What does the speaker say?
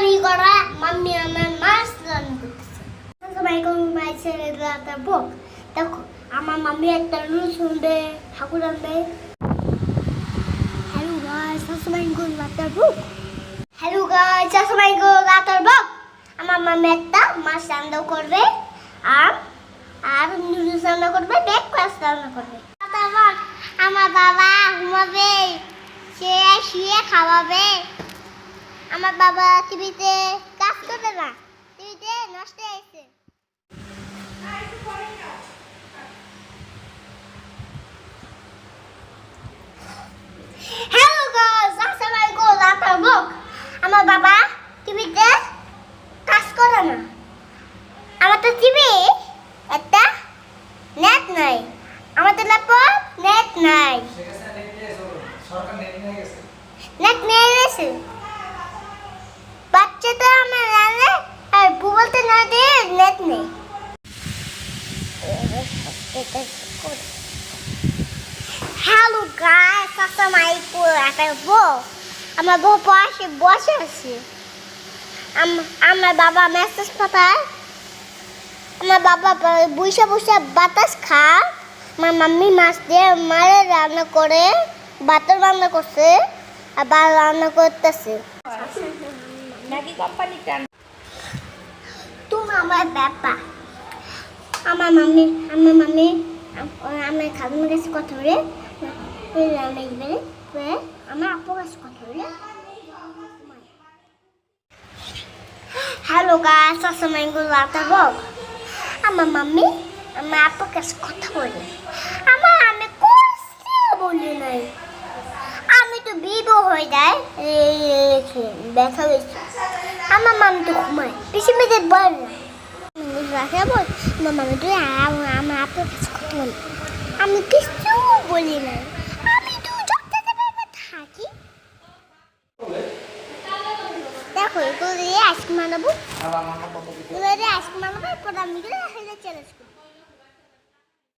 দুষ্টামি করা, মাম্মি আমার মাছ রান্না করতেছে। মাছ ছেড়ে রাতে বক। দেখো, আমার মাম্মি একটা রুল শুনবে ঠাকুর আনবে। হ্যালো গাইস, আসসালামু আলাইকুম রাতের বুক। হ্যালো গাইস, আসসালামু আলাইকুম রাতের বুক। আমার মাম্মি একটা মাছ রান্না করবে আর আর নুডলস রান্না করবে ব্রেকফাস্ট রান্না করবে। আমার বাবা ঘুমাবে, সে শুয়ে খাওয়াবে। আমার বাবা টিভিতে কাজ করবে না। টিভিতে নষ্ট হয়েছে হ্যালো গাইস আসসালামু আলাইকুম আমার বাবা টিভিতে কাজ করে না। আমার তো টিভি একটা নেট নাই। আমার তো ল্যাপটপ নেট নাই। নেট নিয়ে গেছে নেট নিয়ে গেছে বাচ্চা তো আমার জানে আর গুগলতে না দিয়ে নেট নেই হ্যালো গাইস আসসালামু আলাইকুম আমার বউ আমার বউ পাশে বসে আছে আমার বাবা মেসেজ পাঠায় আমার বাবা বসে বসে বাতাস খায় আমার মাম্মি মাছ দিয়ে মারে রান্না করে ভাতের রান্না করছে আবার রান্না করতেছে ম্যাগি কোম্পানি তুমি আমার ব্যাপা আমার মাম্মি আমার মাম্মি আমার খালার কাছে কথা বলে আমার আপুর কাছে কথা বলে হ্যালো গাছ আসসালামাইকুম রাতা আমার মাম্মি আমার আপুর কাছে কথা বলে আমার আমি কোথাও বলি নাই আমি তো বিবো হয়ে যায় ব্যথা হয়েছে আমার মামি তো ঘুমায় বেশি মেয়েদে বল বল। আমার মামি তুই আমার আপনার কাছে কথা আমি কিছু বলি না। আমি তো যত থাকি। দেখো, এগুলো দিয়ে আইসক্রিম বাবা এগুলো দিয়ে আইসক্রিম বানাবো, এরপর আমি চ্যালেঞ্জ করব